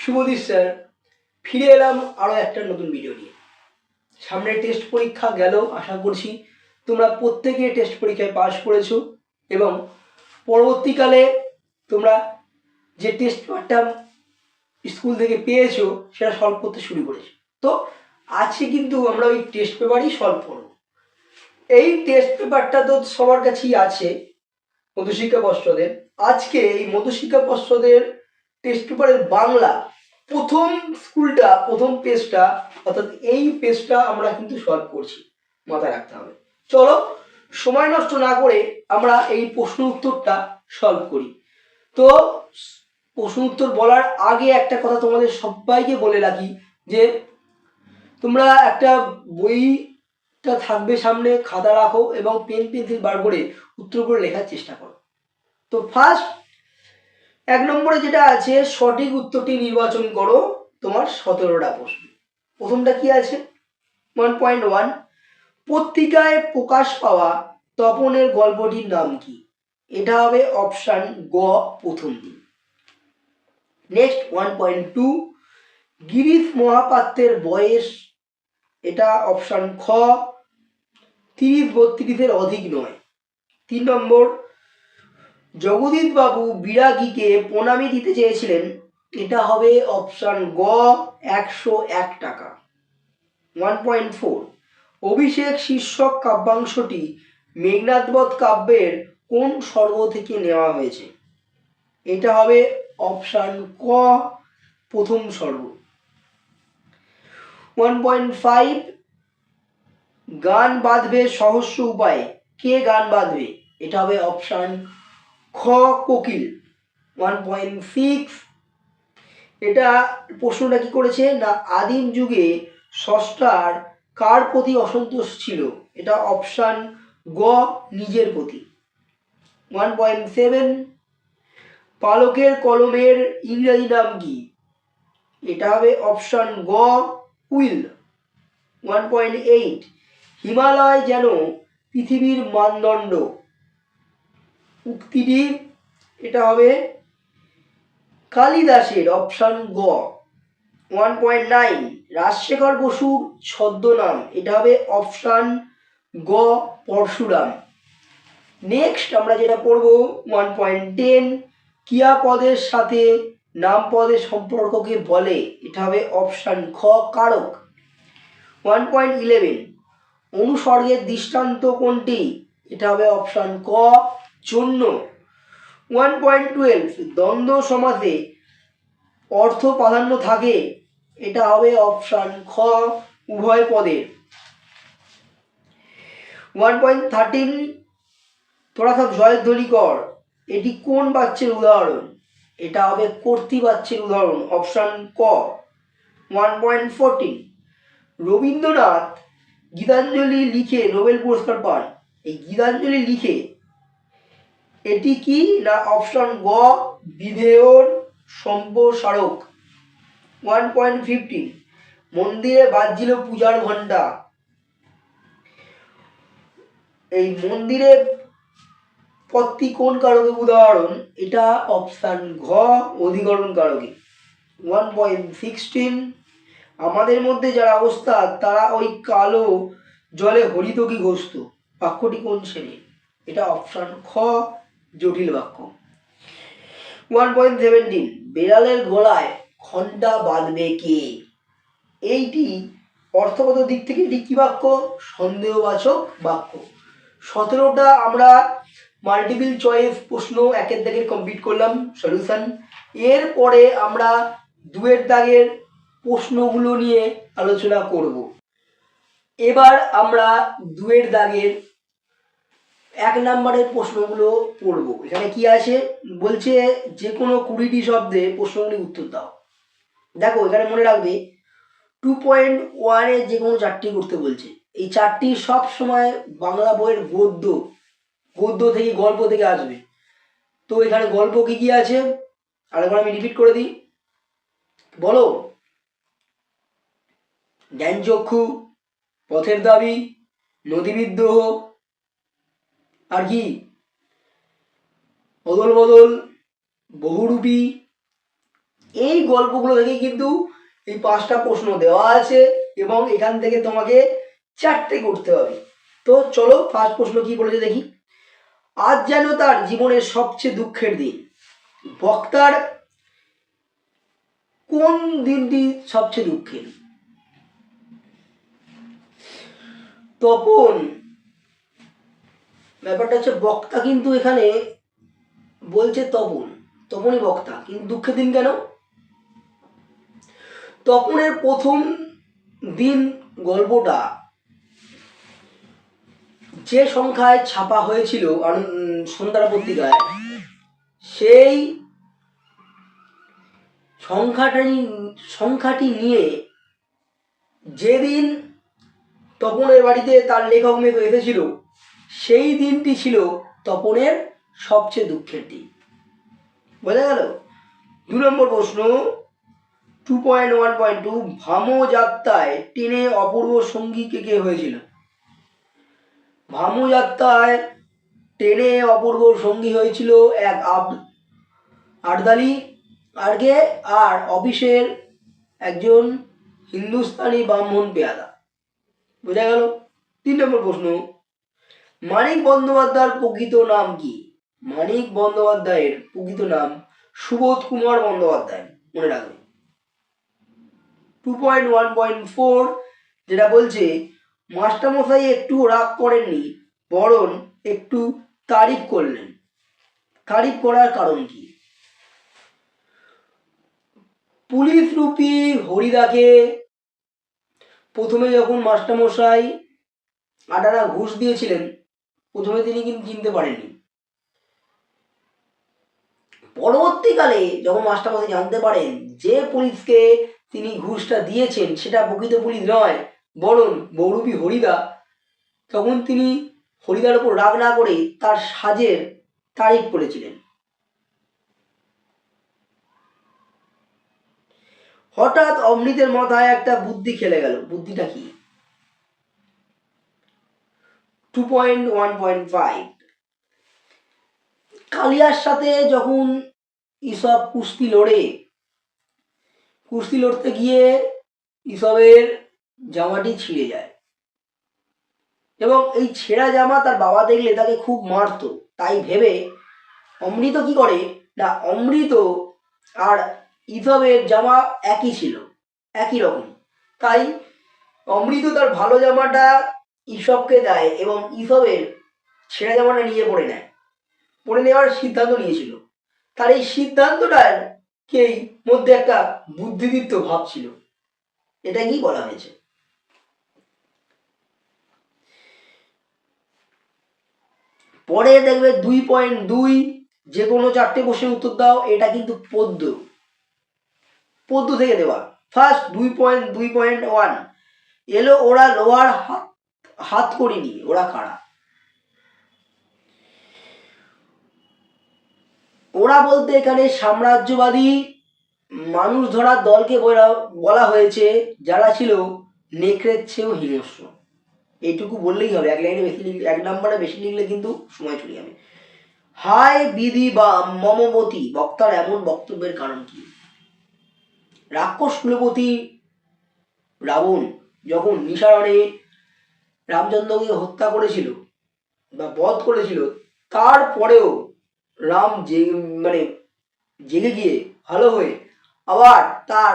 Subhadip sir, ফিরে এলাম আরও একটা নতুন ভিডিও নিয়ে। সামনে টেস্ট পরীক্ষা গেল, আশা করছি তোমরা প্রত্যেকে টেস্ট পরীক্ষায় পাশ করেছ এবং পরবর্তীকালে তোমরা যে টেস্ট পেপারটা স্কুল থেকে পেয়েছ সেটা সলভ করতে শুরু করেছ। তো আজকে কিন্তু আমরা ওই টেস্ট পেপারই সলভ করব। এই টেস্ট পেপারটা তো সবার কাছেই আছে, মধুশিক্ষা পর্ষদের। আজকে এই মধুশিক্ষা পর্ষদের টেস্ট পেপারের বাংলা প্রথম স্কুলটা, প্রথম পেজটা অর্থাৎ এই পেজটা আমরা কিন্তু সলভ করছি। মাথায় রাখতে হবে। চলো, সময় নষ্ট না করে আমরা এই প্রশ্ন উত্তরটা সলভ করি। তো, প্রশ্ন উত্তর বলার আগে একটা কথা তোমাদের সবাইকে বলে রাখি, যে তোমরা একটা বইটা থাকবে সামনে, খাতা রাখো এবং পেন পেন্সিল বার করে উত্তরগুলো লেখার চেষ্টা করো। তো ফার্স্ট এক নম্বরে যেটা আছে, সঠিক উত্তরটি নির্বাচন করো তোমার সতেরোটা প্রশ্ন। প্রথমটা কি আছে? ওয়ান পয়েন্ট ওয়ান পত্রিকায় প্রকাশ পাওয়া তপনের গল্পটির নাম কি? এটা হবে অপশান গ, প্রথম দিন। Next one point two Girish মহাপাত্রের বয়স, এটা অপশান খ, তিরিশ বত্রিশের অধিক নয়। তিন নম্বর জগদীশ বাবু বিরাগীকে প্রণামী দিতে চেয়েছিলেন, এটা হবে অপশান গ, একশো এক টাকা। ওয়ান পয়েন্ট ফোর, অভিষেক শীর্ষক কাব্যাংশটি মেঘনাথবধ কাব্যের কোন স্বর্গ থেকে নেওয়া হয়েছে? এটা হবে অপশান ক, প্রথম স্বর্গ। ওয়ান পয়েন্ট ফাইভ, গান বাঁধবে সহস্র উপায়ে। কে গান বাঁধবে? এটা হবে অপশান খ কোকিল। ওয়ান পয়েন্ট সিক্স এটা প্রশ্নটা কি করেছে? না, আদিম যুগে ষষ্ঠার কার প্রতি অসন্তোষ ছিল? এটা অপশান গ, নিজের প্রতি। ওয়ান পয়েন্ট সেভেন পালকের কলমের ইংরেজি নাম কি? এটা হবে অপশান গ, উইল। ওয়ান পয়েন্ট এইট হিমালয় যেন পৃথিবীর মানদণ্ড। উক্তিটি, এটা হবে কালিদাসের অপশান গ। ওয়ান পয়েন্ট নাইন রাজশেখর বসুর ছদ্মনাম, এটা হবে অপশান গ, পরশুরাম। নেক্সট আমরা যেটা পড়ব ওয়ান পয়েন্ট টেন কিয়া পদের সাথে নাম পদের সম্পর্ককে বলে, এটা হবে অপশান খ, কারক। ওয়ান পয়েন্ট ইলেভেন অনুসর্গের দৃষ্টান্ত কোনটি? এটা হবে অপশান ক জন্য ওয়ান পয়েন্ট টুয়েলভ দ্বন্দ্ব সমাসে অর্থ প্রাধান্য থাকে, এটা হবে অপশান খ, উভয় পদের। ওয়ান পয়েন্ট থার্টিন তোরা সব জয়ধ্বনি কর এটি কোন বাচ্চের উদাহরণ? এটা হবে কর্তৃ বাচ্চের উদাহরণ অপশান ক। One point fourteen Rabindranath Gitanjali লিখে নোবেল পুরস্কার পান। এই গীতাঞ্জলি লিখে এটি কি? না অপশন গ, বিধেয়র সম্প্রসারক। ওয়ান পয়েন্ট ফিফটিন মন্দিরে বাজছিল পূজার ঘণ্টা এই মন্দিরে পত্তি কোন কারকে উদাহরণ? এটা অপশান ঘ, অধিকরণ কারকে। ওয়ান পয়েন্ট সিক্সটিন আমাদের মধ্যে যারা অবস্থা, তারা ওই কালো জলে হরিতকি ঘোষত। বাক্যটি কোন শ্রেণি এটা অপশান খ জটিল বাক্য। ওয়ান পয়েন্ট সেভেন্টিন বেড়ালের গলায় ঘণ্টা বাঁধবে কে? এইটি অর্থগত দিক থেকে এটি কী বাক্য? সন্দেহবাচক বাক্য। সতেরোটা আমরা মাল্টিপল চয়েস প্রশ্ন একের দাগের কমপ্লিট করলাম সলিউশন এরপরে আমরা দুয়ের দাগের প্রশ্নগুলো নিয়ে আলোচনা করব। এবার আমরা দুয়ের দাগের এক নম্বরের প্রশ্নগুলো পড়ব এখানে কি আছে? বলছে যে কোনো কুড়িটি শব্দে প্রশ্নগুলি উত্তর দাও। দেখো, এখানে মনে রাখবে টু পয়েন্ট ওয়ানে যে কোনো চারটি করতে বলছে। এই চারটি সব সময় বাংলা বইয়ের গদ্য গদ্য থেকে, গল্প থেকে আসবে। তো এখানে গল্প কি কি আছে? আরেকবার আমি রিপিট করে দিই। বলো, জ্ঞানচক্ষু, পথের দাবি নদী বিদ্রোহ আর কি? অদল বদল বহুরূপী এই গল্পগুলো থেকে কিন্তু এই পাঁচটা প্রশ্ন দেওয়া আছে এবং এখান থেকে তোমাকে চারটে করতে হবে। তো চলো ফার্স্ট প্রশ্ন কি বলেছে দেখি। আজ যেন তার জীবনের সবচেয়ে দুঃখের দিন। বক্তার কোন দিনটি সবচেয়ে দুঃখের? তপন ব্যাপারটা হচ্ছে বক্তা কিন্তু এখানে বলছে তপন, তপনই বক্তা, কিন্তু দুঃখের দিন কেন? তপনের প্রথম দিন গল্পটা যে সংখ্যায় ছাপা হয়েছিল সন্ধ্যার পত্রিকায়, সেই সংখ্যাটা সংখ্যাটি নিয়ে যেদিন তপনের বাড়িতে তার লেখক মেঘ এসেছিল সেই দিনটি ছিল তপনের সবচেয়ে দুঃখের দিন। বোঝা গেল? দু নম্বর প্রশ্ন two point one point two ভামো যাত্রায় টেনে অপূর্ব সঙ্গী কে কে হয়েছিল? ভামো যাত্রায় টেনে অপূর্ব সঙ্গী হয়েছিল এক আব আটদালি আর্গে আর অফিসের একজন হিন্দুস্তানি ব্রাহ্মণ পেয়াদা। বোঝা গেল? তিন নম্বর প্রশ্ন মানিক বন্দ্যোপাধ্যায়ের প্রকৃত নাম কি? মানিক বন্দ্যোপাধ্যায়ের প্রকৃত নাম সুবোধ কুমার বন্দ্যোপাধ্যায়। মনে রাখবে। Two point one point four যেটা বলছে, মাস্টারমশাই একটু রাগ করেননি, বরং একটু তারিফ করলেন। তারিফ করার কারণ কি? পুলিশ রূপী হরিদাকে প্রথমে যখন মাস্টারমশাই আটানা ঘুষ দিয়েছিলেন প্রথমে তিনি কিন্তু চিনতে পারেননি। পরবর্তীকালে যখন মাস্টারমশাই জানতে পারেন যে পুলিশকে তিনি ঘুষটা দিয়েছেন, সেটা প্রকৃত পুলিশ নয়, বরং বৌরূপী হরিদা, তখন তিনি হরিদার উপর রাগ না করে তার সাজের তারিফ করেছিলেন। হঠাৎ অমৃতের মাথায় একটা বুদ্ধি খেলে গেল। বুদ্ধিটা কি? Two point one point five কালিয়ার সাথে যখন ইসব কুস্তি লড়ে, কুস্তি লড়তে গিয়ে ইসবের জামাটি ছিঁড়ে যায়। এবং এই ছেঁড়া জামা তার বাবা দেখলে তাকে খুব মারতো। তাই ভেবে অমৃত কি করে? না, অমৃত আর ইসবের জামা একই ছিল, একই রকম। তাই অমৃত তার ভালো জামাটা ইসবকে দেয় এবং ইসবের ছেঁড়া জামাটা নিয়ে পড়ে নেয়। পড়ে নেওয়ার সিদ্ধান্ত নিয়েছিল। তার এই সিদ্ধান্তটার কেই মধ্যে একটা বুদ্ধিদীপ্ত ভাব ছিল। এটা কি বলা হয়েছে? পরে দেখবে দুই পয়েন্ট দুই, যে কোনো চারটে কোশ্চেন উত্তর দাও, এটা কিন্তু পদ্য। পদ্য থেকে দেওয়া। ফার্স্ট দুই পয়েন্ট দুই পয়েন্ট ওয়ান। এলো ওরা লোয়ার হাত হাত করিনি, ওরা কারা? ওরা বলতে এখানে সাম্রাজ্যবাদী মানুষ ধরার দলকে বলা- হয়েছে, যারা ছিল নেকড়ের চেয়েও হিংস্র। এইটুকু বললেই হবে, এক লাইনে বেশি লিখলে, এক নম্বরে বেশি লিখলে কিন্তু সময় চলে যাবে। হায় বিধি বা মমবতী বক্তার এমন বক্তব্যের কারণ কি? রাক্ষস কুলপতি রাবণ যখন নিসারণে রামচন্দ্রকে হত্যা করেছিল বা বধ করেছিল, তারপরেও রাম যে মানে জেগে গিয়ে ভালো হয়ে আবার তার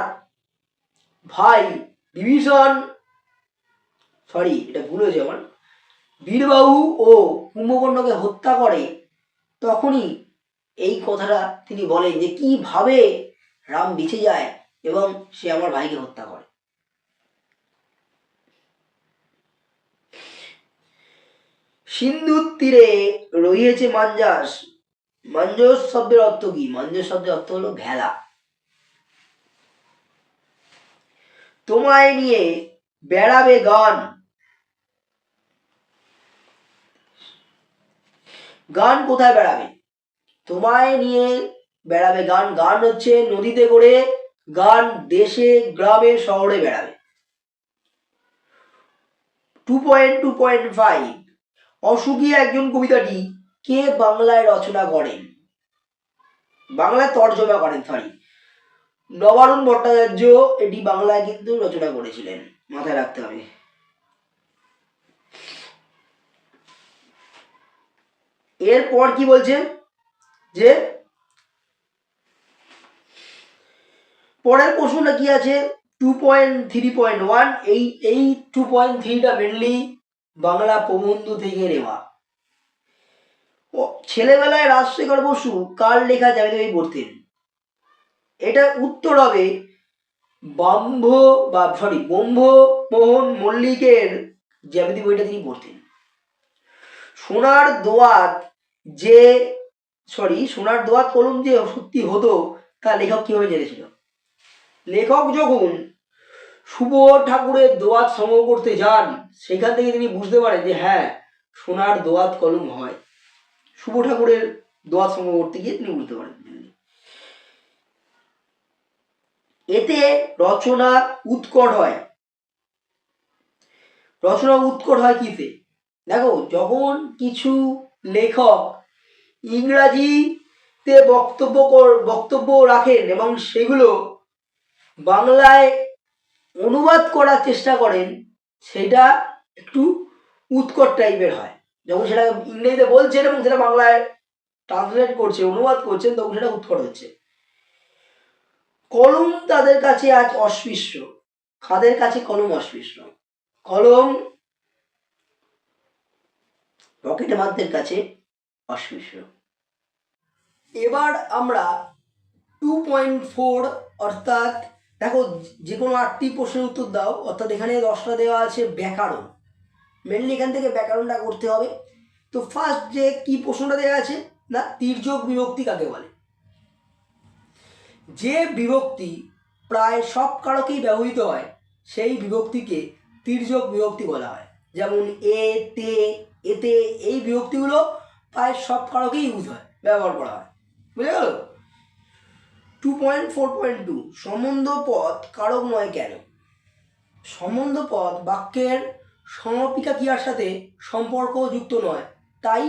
ভাই বিভীষণ সরি এটা ভুল হয়েছে আমার, বীরবাহু ও কুম্ভকর্ণকে হত্যা করে, তখনই এই কথাটা তিনি বলেন যে কীভাবে রাম বেঁচে যায় এবং সে আমার ভাইকে হত্যা করে। সিন্ধুর তীরে রহিয়েছে মাঞ্জাস। মাঞ্জস শব্দের অর্থ কি? মাঞ্জস শব্দের অর্থ হলো ভেলা। তোমায় নিয়ে বেড়াবে গান। গান কোথায় বেড়াবে? তোমায় নিয়ে বেড়াবে গান। গান হচ্ছে নদীতে করে গান দেশে, গ্রামে, শহরে বেড়াবে। Two point two point five অসুখী একজন কবিতাটি কে বাংলায় রচনা করেন? বাংলায় তর্জমা করেন সরি নবারুণ ভট্টাচার্য এটি বাংলায় কিন্তু রচনা করেছিলেন। মাথায় রাখতে হবে। এরপর কি বলছে যে পরের প্রশ্নটা কি আছে? Two point three point one এই এই টু পয়েন্ট থ্রিটা মেনলি বাংলা প্রবন্ধ থেকে নেওয়া। ছেলেবেলায় রাজশেখর বসু কার লেখা জ্যামিতি বই পড়তেন? এটা উত্তর হবে বাম্ভ বা সরি ব্রহ্ম মোহন মল্লিকের জ্যামিতি বইটা তিনি পড়তেন। সোনার দোয়াত যে সরি সোনার দোয়াত কলম যে সত্যি হতো তা লেখক কীভাবে জেনেছিল? লেখক যখন শুভ ঠাকুরের দোয়াত সংগ্রহ করতে যান, সেখান থেকে তিনি বুঝতে পারেন যে হ্যাঁ সোনার দোয়াত কলম হয়। শুভ ঠাকুরের দোয়াত সংগ্রহ করতে গিয়ে তিনি বুঝতে পারেন। এতে রচনা উৎকট হয়। রচনা উৎকট হয় কিসে? দেখো, যখন কিছু লেখক ইংরাজিতে বক্তব্য বক্তব্য রাখেন এবং সেগুলো বাংলায় অনুবাদ করার চেষ্টা করেন, সেটা একটু উৎকট টাইপের হয়। যখন সেটা ইংরেজিতে বলছেন এবং সেটা বাংলায় ট্রান্সলেট করছে, অনুবাদ করছেন, তখন সেটা উৎকট হচ্ছে। কলম তাদের কাছে আজ অস্পৃশ্য। কাদের কাছে কলম অস্পৃশ্য? কলম পকেট মারদের কাছে অস্পৃশ্য। এবার আমরা টু পয়েন্ট ফোর অর্থাৎ দেখো যে কোনো আটটি প্রশ্নের উত্তর দাও, অর্থাৎ এখানে দশটা দেওয়া আছে ব্যাকরণ। মেনলি এখান থেকে ব্যাকরণটা করতে হবে। তো ফার্স্ট যে কি প্রশ্নটা দেওয়া আছে, না তির্যক বিভক্তি কাকে বলে? যে বিভক্তি প্রায় সব কারকেই ব্যবহৃত হয়, সেই বিভক্তিকে তির্যক বিভক্তি বলা হয়। যেমন এ, তে, এতে, এই বিভক্তিগুলো প্রায় সব কারকেই ইউজ হয়, ব্যবহার করা হয়। বুঝে গেল two point four point two সম্বন্ধ পদ কারক নয় কেন? সম্বন্ধ পদ বাক্যের সমাপিকা ক্রিয়ার সাথে সম্পর্ক যুক্ত নয়, তাই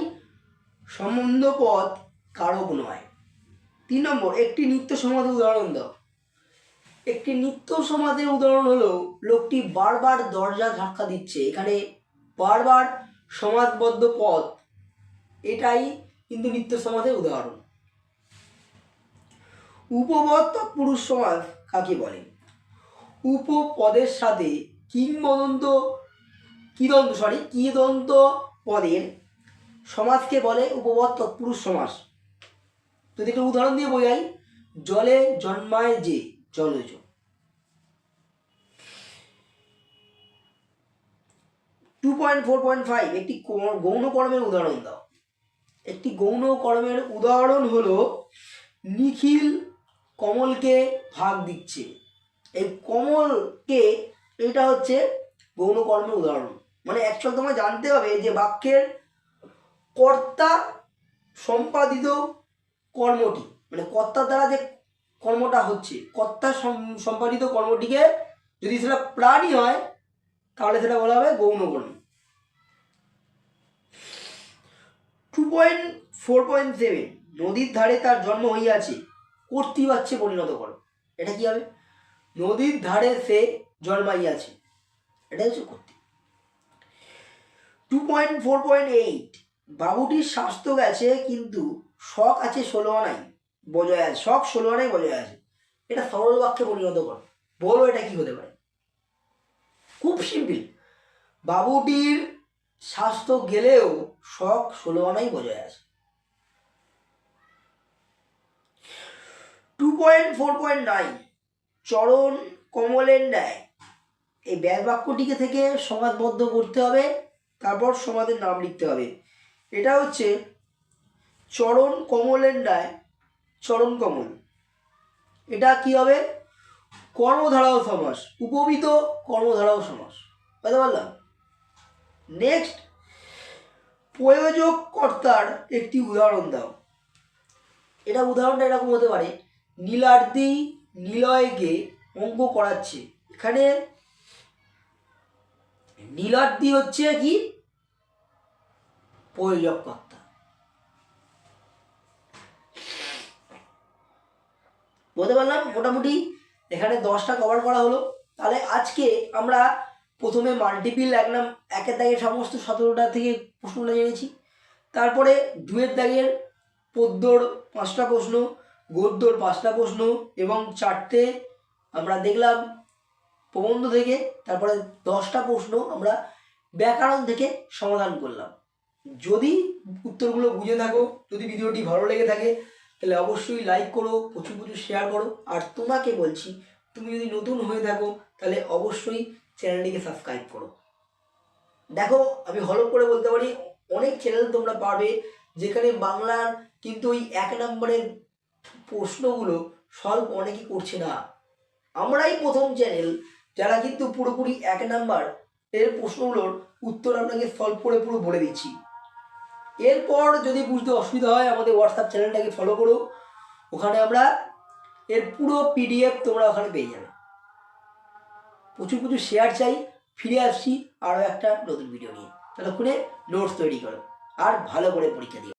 সম্বন্ধ পদ কারক নয়। তিন নম্বর, একটি নিত্য সমাধের উদাহরণ দাও। একটি নিত্য সমাধের উদাহরণ হলো, লোকটি বারবার দরজা ধাক্কা দিচ্ছে, এখানে বারবার সমাজবদ্ধ পদ এটাই কিন্তু নিত্য সমাধের উদাহরণ। উপপদ তৎপুরুষ সমাজ কাকে বলে? উপপদের সাথে কিংবদন্ত কিদন্ত সরি কিদন্ত পদের সমাজকে বলে উপপদ তৎপুরুষ সমাস যদি একটা উদাহরণ দিয়ে বোঝাই, জলে জন্মায় যে, জলজ। Two point four point five একটি গৌণ কর্মের উদাহরণ দাও। একটি গৌণ কর্মের উদাহরণ হলো নিখিল কমলকে ভাগ দিচ্ছে। এই কমলকে এটা হচ্ছে গৌণ কর্মের উদাহরণ। মানে অ্যাকচুয়াল তোমায় জানতে হবে যে বাক্যের কর্তা সম্পাদিত কর্মটি মানে কর্তার দ্বারা যে কর্মটা হচ্ছে, কর্তা সম- সম্পাদিত কর্মটিকে যদি সেটা প্রাণী হয়, তাহলে সেটা বলা হবে গৌণ কর্ম two point four point seven নদীর ধারে তার জন্ম হইয়াছে। কর্তৃবাচ্যে পরিণত করো। এটা কি হবে? নদীর ধারে সে জন্মাইয়াছে। এটা হচ্ছে কর্তৃ। Two point four point eight বাবুটির স্বাস্থ্য গেছে কিন্তু শখ আছে ষোলো আনাই বজায় আছে, শখ ষোলো আনাই বজায় আছে। এটা সরল বাক্যে পরিণত করো। বলো এটা কি হতে পারে? খুব সিম্পল বাবুটির স্বাস্থ্য গেলেও শখ ষোলো আনাই বজায় আছে। Two point four point nine চরণ কমলের ন্যায়। এই ব্যাস বাক্যটিকে থেকে সমাজবদ্ধ করতে হবে, তারপর সমাজের নাম লিখতে হবে। এটা হচ্ছে চরণ কমলের ন্যায়, চরণ কমল। এটা কি হবে? কর্মধারাও সমাস, উপবিত কর্মধারাও সমাস। বুঝতে পারলাম? নেক্সট প্রয়োজক কর্তার একটি উদাহরণ দাও। এটা উদাহরণটা এরকম হতে পারে নীলার্দি নিলয়কে অঙ্ক করাচ্ছে। এখানে নীলার্দি হচ্ছে কি? প্রয়োজক কর্তা বলতে পারলাম মোটামুটি এখানে দশটা কভার করা হলো। তাহলে আজকে আমরা প্রথমে মাল্টিপিল এক নাম, একের দাগের সমস্ত সতেরোটা থেকে প্রশ্নটা জেনেছি। তারপরে দুয়ের দাগের পদ্যর পাঁচটা প্রশ্ন গদ্যর পাঁচটা প্রশ্ন এবং চারটে আমরা দেখলাম প্রবন্ধ থেকে, তারপরে দশটা প্রশ্ন আমরা ব্যাকরণ থেকে সমাধান করলাম। যদি উত্তরগুলো বুঝে থাকো, যদি ভিডিওটি ভালো লেগে থাকে, তাহলে অবশ্যই লাইক করো, প্রচুর প্রচুর শেয়ার করো। আর তোমাকে বলছি, তুমি যদি নতুন হয়ে থাকো, তাহলে অবশ্যই চ্যানেলটিকে সাবস্ক্রাইব করো। দেখো, আমি হলো করে বলতে পারি, অনেক চ্যানেল তোমরা পাবে, যেখানে বাংলার কিন্তু ওই এক নম্বরের প্রশ্নগুলো সলভ অনেকে করছে না। আমরাই প্রথম চ্যানেল যারা কিন্তু পুরোপুরি এক নাম্বার এর প্রশ্নগুলোর উত্তর আপনাকে সলভ করে পুরো বলে দিচ্ছি। এরপর যদি বুঝতে অসুবিধা হয়, আমাদের হোয়াটসঅ্যাপ চ্যানেলটাকে ফলো করো। ওখানে আমরা এর পুরো পিডিএফ তোমরা ওখানে পেয়ে যাবে। প্রচুর প্রচুর শেয়ার চাই। ফিরে আসছি আরও একটা নতুন ভিডিও নিয়ে। ততক্ষণে নোটস তৈরি করো। আর ভালো করে পরীক্ষা দিও।